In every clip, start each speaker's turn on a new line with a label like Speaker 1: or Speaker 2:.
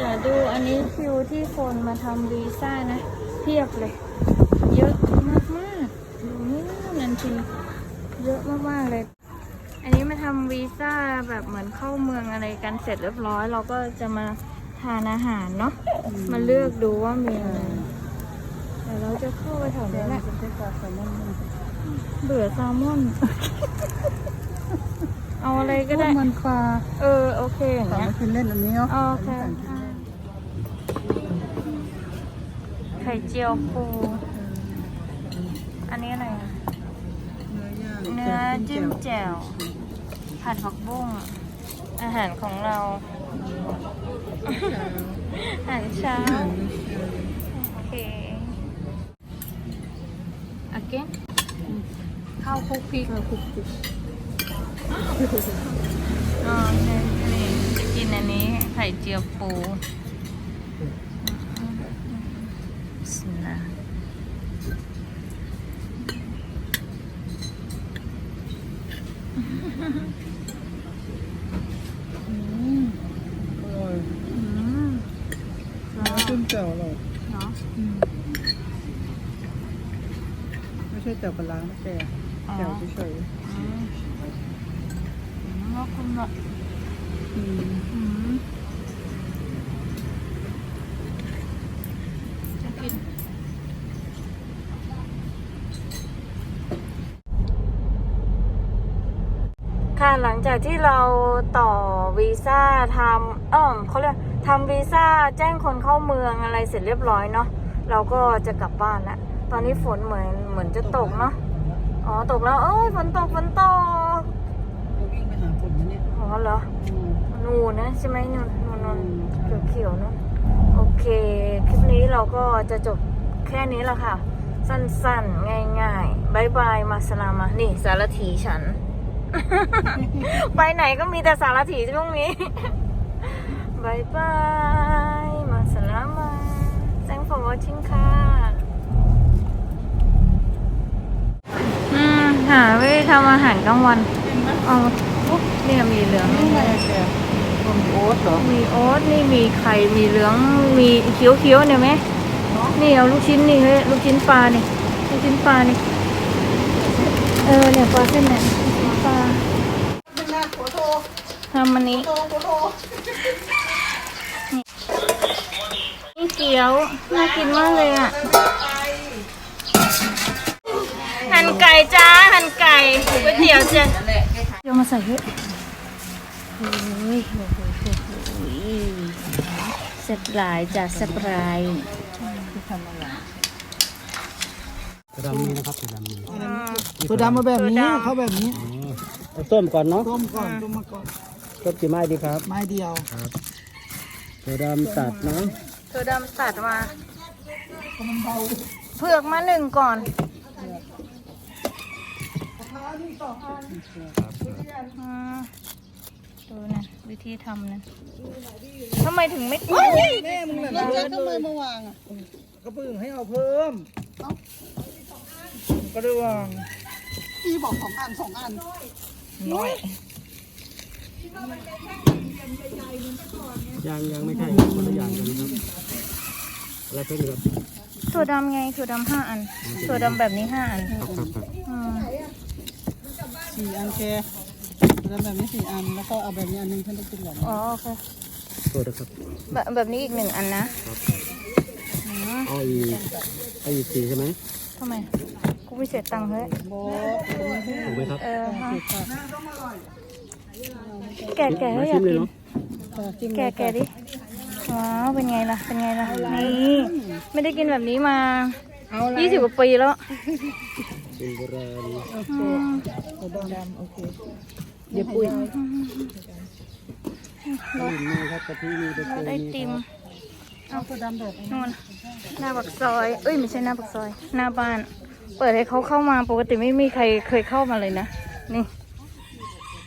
Speaker 1: เดี๋ยวดูอันนี้คิวที่คนมาทำวีซ่านะ เพียบเลย เยอะมากมากๆดูนี่นันทีเยอะมากๆเลย อันนี้มาทำวีซ่าแบบเหมือนเข้าเมืองอะไรกันเสร็จเรียบร้อย เราก็จะมาทานอาหารเนาะมาเลือกดูว่ามีอะไรเดี๋ยวเราจะเข้าไปแถวนี้แหละเบื่อแซลมอนเอาอะไรก็ได้
Speaker 2: มันปลา
Speaker 1: เออ โอเคอย่าง
Speaker 2: ปลา
Speaker 1: เงี้ย
Speaker 2: มากินเล่นอันนี้เนาะ
Speaker 1: โอเคไข่เจียวปู อันนี้อะไรอะ
Speaker 2: เนื้อย่าง
Speaker 1: เนื้อจิ้มแจ่ว ผัดผักบุ้ง อาหารของเรา อาหารเช้า โอเค again ข้าวคลุกพริก
Speaker 2: ข้าวคลุกคลิก
Speaker 1: อ๋อนี่นี่จะกินอันนี้ไข่เจียวปูสินะ
Speaker 2: อืมอร่อย
Speaker 1: อืม
Speaker 2: น้ำ จิ้มแจ่วอร่อย
Speaker 1: เนาะ
Speaker 2: อืมไม่ใช่แจ่วปลาร้านะแก
Speaker 1: อ๋อ
Speaker 2: แจ่วเฉย
Speaker 1: อืมอืมแล้วคุณแบบ
Speaker 2: ๆอืม
Speaker 1: อืมจะกิน ค่ะหลังจากที่เราต่อวีซ่าทำเออเขาเรียกทำวีซ่าแจ้งคนเข้าเมืองอะไรเสร็จเรียบร้อยเนาะเราก็จะกลับบ้านแล้วตอนนี้ฝนเหมือนเหมือนจะตกเนาะอ๋อตกแล้วเอ้ยฝนตกฝนตก
Speaker 2: เราวิ่งไปหาฝนนะเนี่ย
Speaker 1: อ๋อเหรอ
Speaker 2: อืม
Speaker 1: นูนนะใช่ไหมนูนนูนนูนเขียวเขียวๆเนอะโอเค คลิปนี้เราก็จะจบแค่นี้แหละค่ะ สั้นๆ ง่ายๆบายบายมาสลามานี่สารถีฉัน ไปไหนก็มีแต่สารถีช่วงนี้บายบายมาสลามา thanks for watching ค่ะอืมหาไว้ทำอาหารกลางวันเอาปุ๊บเนี่ยมีเหลือง
Speaker 2: นี่ไงแกต้มโอ๊ตเหรอ
Speaker 1: มีโอ๊ตนี่มีไข่มีเหลืองมีเขียวเขียวๆเนี่ยไหมนี่เอาลูกชิ้นนี่เฮ้ยลูกชิ้นปลานี่ลูกชิ้นปลานี่เออเนี่ยปลาเส้นเนี่ยลูกชิ้นปลา
Speaker 2: เป็นหน้าโคโทำ
Speaker 1: มันนี้นี่เกี๊ยว น่ากินมากเลยอะ หั่นไก่จ้า หั่นไก่ก๋วยเตี๋ยวจ้ะเดี๋ยวมาใส่เฮ้ยโอ้ยโอ้โหโอ้โหโอ้ยแซ่บหลายจ้ะแซ่บหลาย
Speaker 2: ที่ทำอะ
Speaker 3: ดำนี้นะครับตัวดำนี้
Speaker 2: ตัวดำมาแบบนี้ เขาแบบนี้
Speaker 3: ต้มก่อนเนาะ
Speaker 2: ต้มก่อนต้มมาก่อน
Speaker 3: ต้มกี่ไม้ดีครับ
Speaker 2: ไม้เดียว
Speaker 3: ตัวดำตัดเนาะ
Speaker 1: ตัวดำตัดมาเผือกมาหนึ่งก่อนอืมดูนะวิธีทำนะทำไมถึงไม่เอ้ย
Speaker 2: แม่มึงเลยแล้วจะทำไมมาวางอะก็เพิ่งให้เอาเพิ่มก็ได้วางพี่บอกสองอันสองอัน
Speaker 1: น้อย
Speaker 3: ยังยังไม่ใช่คนละอย่างกันนะครับอะไรเพิ่งครับ
Speaker 1: ถั่วดำไงถั่วดำห้าอันถั่วดำแบบนี้ห้าอัน
Speaker 3: ครับครับครับ
Speaker 1: อืม
Speaker 2: สี่อันแกแล้วแบบนี้สี่อันแล้วก็เอาแบบนี้อันหนึงฉันต้องกินแบบนี้
Speaker 1: อ๋อโอเค
Speaker 3: โทษนะครับ
Speaker 1: แบบแบบนี้อีกหนึ่งอันนะอืม
Speaker 3: เอาอีกเอาอีกสี่ใช่ไหม
Speaker 1: ทำไม กูไม่เสียตังค์เฮ้ย
Speaker 2: โบะตรงนี้ให้
Speaker 3: ถูกไหมครับ
Speaker 1: เออฮะ
Speaker 2: ค่ะ
Speaker 1: แกะแกะให้อยาก
Speaker 3: ชิมเลย
Speaker 1: กิน
Speaker 3: เนาะ
Speaker 2: ค่ะจิ้ม
Speaker 1: แกะแกะดิว้าวเป็นไงล่ะ เป็นไงล่ะ นี่ ไม่ได้กินแบบนี้มา
Speaker 2: เอาอะไร
Speaker 1: 20กว่าปีแล้ว
Speaker 3: เป็นโบราณ
Speaker 1: อืม
Speaker 2: ตัวดำโอเค เดี๋ยวปุ้ย
Speaker 3: นี่มีครับกะทิมีตะ
Speaker 1: ร
Speaker 3: เกี
Speaker 1: สไอยติม
Speaker 2: เอาตัวดำแบบนี้
Speaker 1: นู่นหน้าปากซอย เอ้ยไม่ใช่หน้าปากซอย หน้าบ้าน เปิดให้เขาเข้ามาปกติไม่มีใครเคยเข้ามาเลยนะ นี่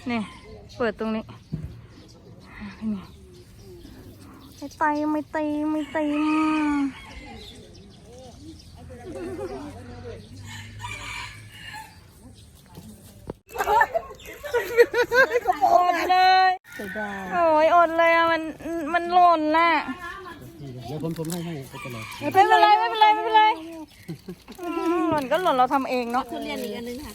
Speaker 1: นี่ เปิดตรงนี้เป็นไงไม่ไตไม่ตีไม่ตีอดเลย
Speaker 2: เสียดาย
Speaker 1: โอ้ยอดเลยอะมันมันหล่นน่ะ
Speaker 3: เดี๋ยวผมผมให้ให้ไม่เป็นไร
Speaker 1: ไม่เป็นไรไม่เป็นไร หล่นก็หล่นเราทำเองเนาะ
Speaker 4: ทุเรียนอีกอันนึงค่ะ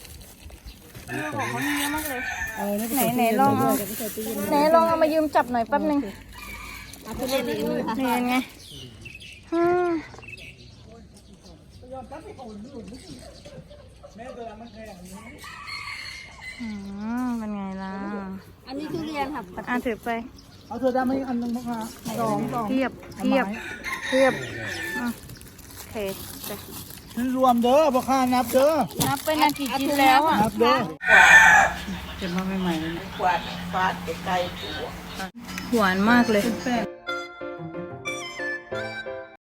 Speaker 1: ของเขามีเยอะมากเลย
Speaker 2: เอาเนี่ย
Speaker 1: ไหนไหนลองเอาไหนลองเอามายืมจับหน่อยแป๊บนึง
Speaker 4: เอาทุเรียนอีกอันนึงค่ะ
Speaker 1: นี่ไงอืมอืมเป็นไงล่ะ
Speaker 4: อันนี้ทุเรียนค่ะ
Speaker 1: อะถือไป
Speaker 2: เอาเธอได้ไหมอันหนึงพ่อค้าสองสอง
Speaker 1: เทียบเทียบเทียบอะโอเคไป
Speaker 2: รวมเด้อพ่อค้านับเด้อ
Speaker 1: นับไปนากี่ชิ้นแล้วอะ
Speaker 2: นับเด้อเก็บมาใหม่ๆเลยนะ
Speaker 1: หวานมากเลย
Speaker 2: แป้ง